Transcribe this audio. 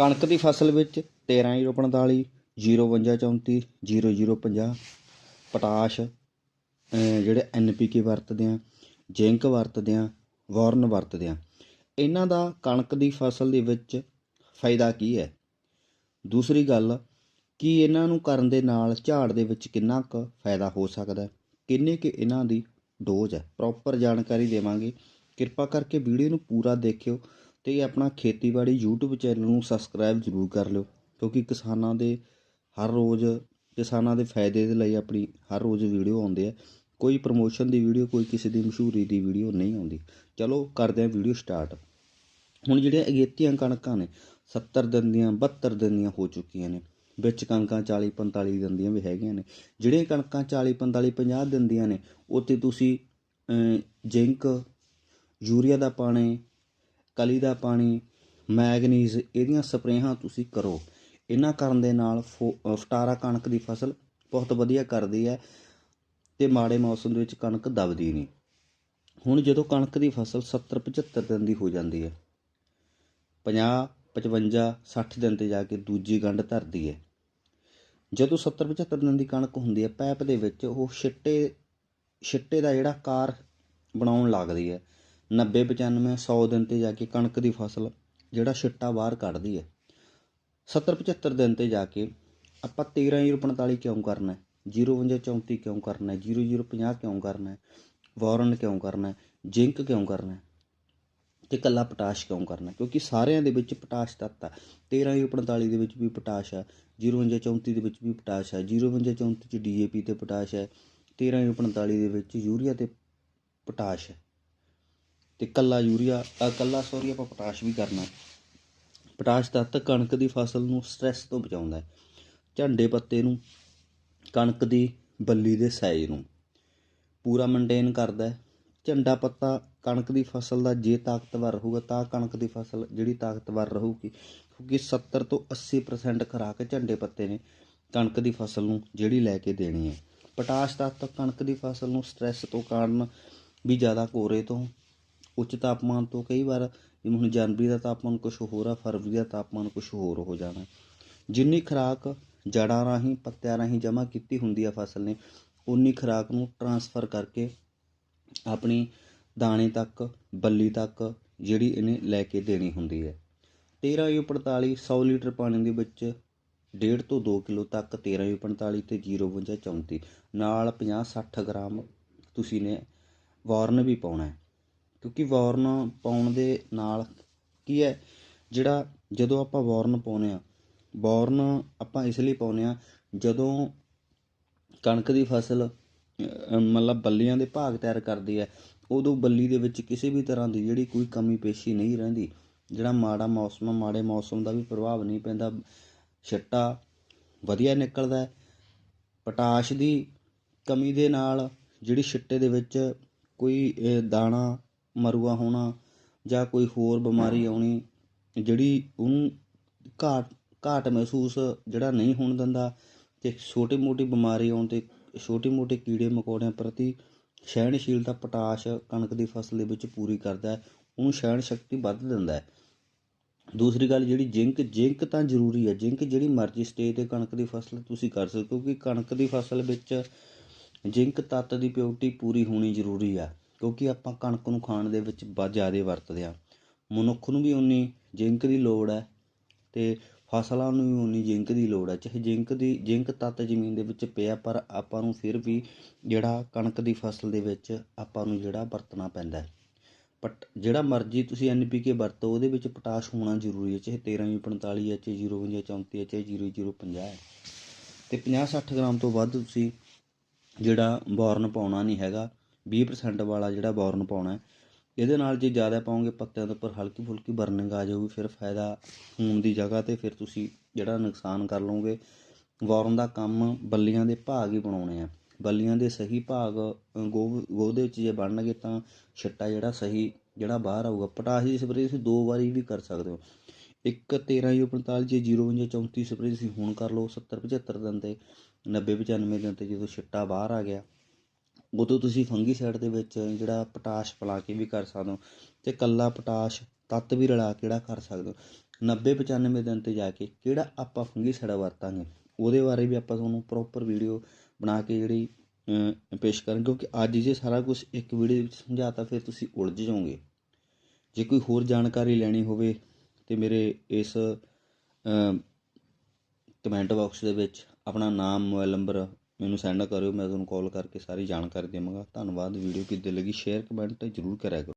ਕਣਕ ਦੀ ਫਸਲ ਵਿੱਚ 1345 05234 0050 ਪੋਟਾਸ਼, ਅਹ ਜਿਹੜੇ ਐਨਪੀਕੇ ਵਰਤਦੇ ਆ, ਜ਼ਿੰਕ ਵਰਤਦੇ ਆ, ਵਾਰਨ ਵਰਤਦੇ ਆ। ਇਹਨਾਂ ਦਾ ਕਣਕ ਦੀ ਫਸਲ ਦੇ ਵਿੱਚ ਫਾਇਦਾ ਕੀ ਹੈ? ਦੂਸਰੀ ਗੱਲ, ਕਿ ਇਹਨਾਂ ਨੂੰ ਕਰਨ ਦੇ ਨਾਲ ਝਾੜ ਦੇ ਵਿੱਚ ਕਿੰਨਾ ਕੁ ਫਾਇਦਾ ਹੋ ਸਕਦਾ ਹੈ? ਕਿੰਨੇ ਕਿ ਇਹਨਾਂ ਦੀ ਡੋਜ਼ ਹੈ? ਪ੍ਰੋਪਰ ਜਾਣਕਾਰੀ ਦੇਵਾਂਗੇ। ਕਿਰਪਾ ਕਰਕੇ ਵੀਡੀਓ ਨੂੰ ਪੂਰਾ ਦੇਖਿਓ। ਅਤੇ ਆਪਣਾ ਖੇਤੀਬਾੜੀ ਯੂਟਿਊਬ ਚੈਨਲ ਨੂੰ ਸਬਸਕ੍ਰਾਈਬ ਜ਼ਰੂਰ ਕਰ ਲਿਓ, ਕਿਉਂਕਿ ਕਿਸਾਨਾਂ ਦੇ ਹਰ ਰੋਜ਼, ਕਿਸਾਨਾਂ ਦੇ ਫਾਇਦੇ ਦੇ ਲਈ ਆਪਣੀ ਹਰ ਰੋਜ਼ ਵੀਡੀਓ ਆਉਂਦੇ ਆ। ਕੋਈ ਪ੍ਰਮੋਸ਼ਨ ਦੀ ਵੀਡੀਓ ਕੋਈ ਕਿਸੇ ਦੀ ਮਸ਼ਹੂਰੀ ਦੀ ਵੀਡੀਓ ਨਹੀਂ ਆਉਂਦੀ। ਚਲੋ ਕਰਦੇ ਹਾਂ ਵੀਡੀਓ ਸਟਾਰਟ ਹੁਣ ਜਿਹੜੀਆਂ ਅਗੇਤੀਆਂ ਕਣਕਾਂ ਨੇ 70 ਦਿਨ ਦੀਆਂ 72 ਦਿਨ ਦੀਆਂ ਹੋ ਚੁੱਕੀਆਂ ਨੇ। ਵਿੱਚ ਕਣਕਾਂ 40 45 ਦਿਨ ਦੀਆਂ ਵੀ ਹੈਗੀਆਂ ਨੇ। ਜਿਹੜੀਆਂ ਕਣਕਾਂ 40 45 50 ਦਿਨ ਦੀਆਂ ਨੇ ਉੱਤੇ ਤੁਸੀਂ ਜ਼ਿੰਕ, ਯੂਰੀਆ ਦਾ ਪਾਣੀ ਕਲੀ ਦਾ ਪਾਣੀ, ਮੈਗਨੀਜ਼, ਇਹਦੀਆਂ ਸਪਰੇਹਾਂ ਤੁਸੀਂ ਕਰੋ। ਇਹਨਾਂ ਕਰਨ ਦੇ ਨਾਲ ਫੋ- ਫਟਾਰਾ ਕਣਕ ਦੀ ਫਸਲ ਬਹੁਤ ਵਧੀਆ ਕਰਦੀ ਹੈ ਤੇ ਮਾੜੇ ਮੌਸਮ ਦੇ ਵਿੱਚ ਕਣਕ ਦਬਦੀ ਨਹੀਂ। ਹੁਣ ਜਦੋਂ ਕਣਕ ਦੀ ਫਸਲ 70 75 ਦਿਨ ਦੀ ਹੋ ਜਾਂਦੀ ਹੈ 50 55 60 ਦਿਨ ਤੇ ਜਾ ਕੇ ਦੂਜੀ ਗੰਢ ਧਰਦੀ ਹੈ, ਜਦੋਂ 70 75 ਦਿਨ ਦੀ ਕਣਕ ਹੁੰਦੀ ਹੈ, ਪੈਪ ਦੇ ਵਿੱਚ ਉਹ ਛਿੱਟੇ ਛਿੱਟੇ ਦਾ ਜਿਹੜਾ ਕਾਰ ਬਣਾਉਣ ਲੱਗਦੀ ਹੈ ਨੱਬੇ ਪਚਾਨਵੇਂ, ਸੌ ਦਿਨ ਤੇ ਜਾ ਕੇ ਕਣਕ ਦੀ ਫਸਲ, ਜਿਹੜਾ ਛਿੱਟਾ ਬਾਹਰ ਕੱਢਦੀ ਹੈ। 70 75 ਦਿਨ ਤੇ ਜਾ ਕੇ ਆਪਾਂ 1345 ਕਿਉਂ ਕਰਨਾ ਹੈ? 034 ਕਿਉਂ ਕਰਨਾ ਹੈ? 0050 ਕਿਉਂ ਕਰਨਾ ਹੈ? ਵਾਰਨ ਕਿਉਂ ਕਰਨਾ ਹੈ? ਜ਼ਿੰਕ ਕਿਉਂ ਕਰਨਾ ਹੈ? ਤੇ ਕੱਲਾ ਪੋਟਾਸ਼ ਕਿਉਂ ਕਰਨਾ ਕਿਉਂਕਿ ਸਾਰਿਆਂ ਦੇ ਵਿੱਚ ਪੋਟਾਸ਼ ਤੱਤ ਆ। 1345 ਦੇ ਵਿੱਚ ਵੀ ਪੋਟਾਸ਼ ਆ 034 ਦੇ ਵਿੱਚ ਵੀ ਪੋਟਾਸ਼ ਆ 034 ਚ ਡੀਏਪੀ ਤੇ ਪੋਟਾਸ਼ ਹੈ 1345 ਦੇ ਵਿੱਚ ਯੂਰੀਆ ਤੇ ਪੋਟਾਸ਼ ਹੈ ਤੇ ਕੱਲਾ ਯੂਰੀਆ ਅ, ਕੱਲਾ ਸੌਰੀ ਆਪਾਂ ਪੋਟਾਸ਼ ਵੀ ਕਰਨਾ। ਪੋਟਾਸ਼ ਤੱਤ ਕਣਕ ਦੀ ਫਸਲ ਨੂੰ ਸਟ੍ਰੈਸ ਤੋਂ ਬਚਾਉਂਦਾ ਹੈ। ਝੰਡੇ ਪੱਤੇ ਨੂੰ ਕਣਕ ਦੀ ਬੱਲੀ ਦੇ ਸਾਈਜ਼ ਨੂੰ। ਪੂਰਾ ਮੇਨਟੇਨ ਕਰਦਾ ਹੈ। ਝੰਡਾ ਪੱਤਾ ਕਣਕ ਦੀ ਫਸਲ ਦਾ ਜੇ ਤਾਕਤਵਰ ਰਹੂਗਾ ਤਾਂ ਕਣਕ ਦੀ ਫਸਲ ਜਿਹੜੀ ਤਾਕਤਵਰ ਰਹੂਗੀ ਕਿਉਂਕਿ 70 ਤੋਂ 80% ਖੁਰਾਕ ਝੰਡੇ ਪੱਤੇ ਨੇ ਕਣਕ ਦੀ ਫਸਲ ਨੂੰ ਜਿਹੜੀ ਲੈ ਕੇ ਦੇਣੀ ਹੈ। ਪੋਟਾਸ਼ ਤੱਤ ਕਣਕ ਦੀ ਫਸਲ ਨੂੰ ਸਟ੍ਰੈਸ ਤੋਂ ਕਾਰਨ ਵੀ ਜ਼ਿਆਦਾ ਕੋਰੇ ਤੋਂ ਉੱਚ ਤਾਪਮਾਨ ਤੋਂ ਕਈ ਵਾਰ ਜਿਵੇਂ ਹੁਣ ਜਨਵਰੀ ਦਾ ਤਾਪਮਾਨ ਕੁਝ ਹੋਰ ਆ, ਫਰਵਰੀ ਦਾ ਤਾਪਮਾਨ ਕੁਝ ਹੋਰ ਹੋ ਜਾਣਾ। ਜਿੰਨੀ ਖੁਰਾਕ ਜੜਾਂ ਰਾਹੀਂ, ਪੱਤਿਆਂ ਰਾਹੀਂ ਜਮ੍ਹਾਂ ਕੀਤੀ ਹੁੰਦੀ ਆ ਫਸਲ ਨੇ ਉਨੀ ਖੁਰਾਕ ਨੂੰ ਟਰਾਂਸਫਰ ਕਰਕੇ ਆਪਣੀ ਦਾਣੇ ਤੱਕ, ਬੱਲੀ ਤੱਕ ਜਿਹੜੀ ਇਹਨੇ ਲੈ ਕੇ ਦੇਣੀ ਹੁੰਦੀ ਹੈ। 1345 100 ਲੀਟਰ ਪਾਣੀ ਦੇ ਵਿੱਚ 1.5 ਤੋਂ 2 ਕਿਲੋ ਤੱਕ 1345 ਤੇ 05234 ਨਾਲ 50 60 ਗ੍ਰਾਮ ਤੁਸੀਂ ਨੇ ਵਾਰਨ ਵੀ ਪਾਉਣਾ ਹੈ। ਕਿਉਂਕਿ ਵਾਰਨ ਪਾਉਣ ਦੇ ਨਾਲ ਕੀ ਹੈ ਜਿਹੜਾ ਜਦੋਂ ਆਪਾਂ ਵਾਰਨ ਪਾਉਨੇ ਆ ਵਾਰਨ ਆਪਾਂ ਇਸ ਲਈ ਪਾਉਨੇ ਆ ਜਦੋਂ ਕਣਕ ਦੀ ਫਸਲ ਮਤਲਬ ਬੱਲੀਆਂ ਦੇ ਭਾਗ ਤਿਆਰ ਕਰਦੀ ਹੈ ਉਦੋਂ ਬੱਲੀ ਦੇ ਵਿੱਚ ਕਿਸੇ ਵੀ ਤਰ੍ਹਾਂ ਦੀ ਜਿਹੜੀ ਕੋਈ ਕਮੀ ਪੇਸ਼ੀ ਨਹੀਂ ਰਹਿੰਦੀ ਜਿਹੜਾ ਮਾੜਾ ਮੌਸਮ ਆ, ਮਾੜੇ ਮੌਸਮ ਦਾ ਵੀ ਪ੍ਰਭਾਵ ਨਹੀਂ ਪੈਂਦਾ ਛਿੱਟਾ ਵਧੀਆ ਨਿਕਲਦਾ ਹੈ ਪੋਟਾਸ਼ ਦੀ ਕਮੀ ਦੇ ਨਾਲ ਜਿਹੜੀ ਛਿੱਟੇ ਦੇ ਵਿੱਚ ਕੋਈ ਦਾਣਾ ਮਰੂਆ ਹੋਣਾ ਜਾਂ ਕੋਈ ਹੋਰ ਬਿਮਾਰੀ ਆਉਣੀ ਜਿਹੜੀ ਉਹਨੂੰ ਘਾਟ ਘਾਟ ਮਹਿਸੂਸ ਜਿਹੜਾ ਨਹੀਂ ਹੋਣ ਦਿੰਦਾ ਤੇ ਛੋਟੀ ਮੋਟੀ ਬਿਮਾਰੀ ਆਉਣ ਤੇ ਛੋਟੀ ਮੋਟੇ ਕੀੜੇ ਮਕੌੜਿਆਂ ਪ੍ਰਤੀ ਸਹਿਣਸ਼ੀਲਤਾ ਪੋਟਾਸ਼ ਕਣਕ ਦੀ ਫਸਲ ਦੇ ਵਿੱਚ ਪੂਰੀ ਕਰਦਾ ਹੈ ਉਹਨੂੰ ਸਹਿਣ ਸ਼ਕਤੀ ਵੱਧ ਦਿੰਦਾ ਹੈ। ਦੂਸਰੀ ਗੱਲ ਜਿਹੜੀ ਜ਼ਿੰਕ ਜ਼ਿੰਕ ਤਾਂ ਜ਼ਰੂਰੀ ਹੈ ਜ਼ਿੰਕ ਜਿਹੜੀ ਮਰਜ਼ੀ ਸਟੇਜ ਤੇ ਕਣਕ ਦੀ ਫਸਲ ਤੁਸੀਂ ਕਰ ਸਕਦੇ ਹੋ ਕਿਉਂਕਿ ਕਣਕ ਦੀ ਫਸਲ ਵਿੱਚ ਜ਼ਿੰਕ ਤੱਤ ਦੀ ਪਿਓਰਟੀ ਪੂਰੀ ਹੋਣੀ ਜ਼ਰੂਰੀ ਆ। ਕਿਉਂਕਿ ਆਪਾਂ ਕਣਕ ਨੂੰ ਖਾਣ ਦੇ ਵਿੱਚ ਬਹੁਤ ਜ਼ਿਆਦਾ ਵਰਤਦੇ ਹਾਂ। ਮਨੁੱਖ ਨੂੰ ਵੀ ਉਨੀ ਜ਼ਿੰਕ ਦੀ ਲੋੜ ਹੈ ਅਤੇ ਫਸਲਾਂ ਨੂੰ ਵੀ ਉਨੀ ਜ਼ਿੰਕ ਦੀ ਲੋੜ ਹੈ। ਚਾਹੇ ਜ਼ਿੰਕ ਦੀ, ਜ਼ਿੰਕ ਤੱਤ ਜ਼ਮੀਨ ਦੇ ਵਿੱਚ ਪਿਆ, ਪਰ ਆਪਾਂ ਨੂੰ ਫਿਰ ਵੀ ਜਿਹੜਾ ਕਣਕ ਦੀ ਫਸਲ ਦੇ ਵਿੱਚ ਆਪਾਂ ਨੂੰ ਜਿਹੜਾ ਵਰਤਣਾ ਪੈਂਦਾ ਪਟ, ਜਿਹੜਾ ਮਰਜ਼ੀ ਤੁਸੀਂ ਐਨਪੀਕੇ ਵਰਤੋ, ਉਹਦੇ ਵਿੱਚ ਪੋਟਾਸ਼ ਹੋਣਾ ਜ਼ਰੂਰੀ ਹੈ, ਚਾਹੇ 1345 ਹੈ, ਚਾਹੇ 054 ਹੈ, ਚਾਹੇ 0050 ਹੈ। ਤੇ 50-60 ਗ੍ਰਾਮ ਤੋਂ ਵੱਧ ਤੁਸੀਂ ਜਿਹੜਾ ਬੋਰਨ ਪਾਉਣਾ ਨਹੀਂ ਹੈਗਾ। 20% ਵਾਲਾ ਜਿਹੜਾ ਬੋਰਨ ਪਾਉਣਾ ਇਹਦੇ ਨਾਲ ਜੇ ਜ਼ਿਆਦਾ ਪਾਓਗੇ ਪੱਤਿਆਂ ਦੇ ਉੱਪਰ ਹਲਕੀ ਫੁਲਕੀ ਬਰਨਿੰਗ ਆ ਜਾਊਗੀ ਫਿਰ ਫਾਇਦਾ ਹੋਣ ਦੀ ਜਗ੍ਹਾ ਤੇ ਫਿਰ ਤੁਸੀਂ ਜਿਹੜਾ ਨੁਕਸਾਨ ਕਰ ਲਓਗੇ। ਬੋਰਨ ਦਾ ਕੰਮ ਬੱਲੀਆਂ ਦੇ ਭਾਗ ਹੀ ਬਣਾਉਣੇ ਆ। ਬੱਲੀਆਂ ਦੇ ਸਹੀ ਭਾਗ ਅ, ਗੋਹ ਦੇ ਵਿੱਚ ਜੇ ਬਣਨਗੇ ਤਾਂ ਛਿੱਟਾ ਜਿਹੜਾ ਸਹੀ ਜਿਹੜਾ ਬਾਹਰ ਆਊਗਾ ਪੋਟਾਸ਼ ਦੀ ਸਪਰੇਅ ਤੁਸੀਂ ਦੋ ਵਾਰੀ ਵੀ ਕਰ ਸਕਦੇ ਹੋ। ਇੱਕ 1345 ਜੇ 054 ਸਪਰੇਅ ਤੁਸੀਂ ਹੁਣ ਕਰ ਲਓ 70 75 ਦਿਨ ਤੇ 90 95 ਦਿਨ ਤੇ ਜਦੋਂ ਛਿੱਟਾ ਬਾਹਰ ਆ ਗਿਆ ਉਦੋਂ ਤੁਸੀਂ ਫੰਗੀਸਾਈਡ ਦੇ ਵਿੱਚ ਜਿਹੜਾ ਪੋਟਾਸ਼ ਪਲਾ ਕੇ ਵੀ ਕਰ ਸਕਦੇ ਹੋ ਅਤੇ ਇਕੱਲਾ ਪੋਟਾਸ਼ ਤੱਤ ਵੀ ਰਲਾ ਕੇ ਜਿਹੜਾ ਕਰ ਸਕਦੇ ਹੋ। 90 95 ਦਿਨ ਤੇ ਜਾ ਕੇ ਕਿਹੜਾ ਆਪਾਂ ਫੰਗੀਸਾਈਡ ਵਰਤਾਂਗੇ, ਉਹਦੇ ਬਾਰੇ ਵੀ ਆਪਾਂ ਤੁਹਾਨੂੰ ਪ੍ਰੋਪਰ ਵੀਡੀਓ ਬਣਾ ਕੇ ਜਿਹੜੀ ਪੇਸ਼ ਕਰਾਂਗੇ, ਕਿਉਂਕਿ ਅੱਜ ਜੇ ਸਾਰਾ ਕੁਝ ਇੱਕ ਵੀਡੀਓ ਵਿੱਚ ਸਮਝਾਤਾ, ਫਿਰ ਤੁਸੀਂ ਉਲਝ ਜਾਓਗੇ। ਜੇ ਕੋਈ ਹੋਰ ਜਾਣਕਾਰੀ ਲੈਣੀ ਹੋਵੇ ਤੇ ਮੇਰੇ ਇਸ ਕਮੈਂਟ ਬਾਕਸ ਦੇ ਵਿੱਚ ਆਪਣਾ ਨਾਮ, ਮੋਬਾਈਲ ਨੰਬਰ ਮੈਨੂੰ ਸੈਂਡ ਕਰਿਓ, ਮੈਂ ਤੁਹਾਨੂੰ ਕਾਲ ਕਰਕੇ ਸਾਰੀ ਜਾਣਕਾਰੀ ਦੇਵਾਂਗਾ। ਧੰਨਵਾਦ ਵੀਡੀਓ ਕਿੱਦਾਂ ਲੱਗੀ ਸ਼ੇਅਰ ਕਮੈਂਟ ਜ਼ਰੂਰ ਕਰਿਆ ਕਰੋ।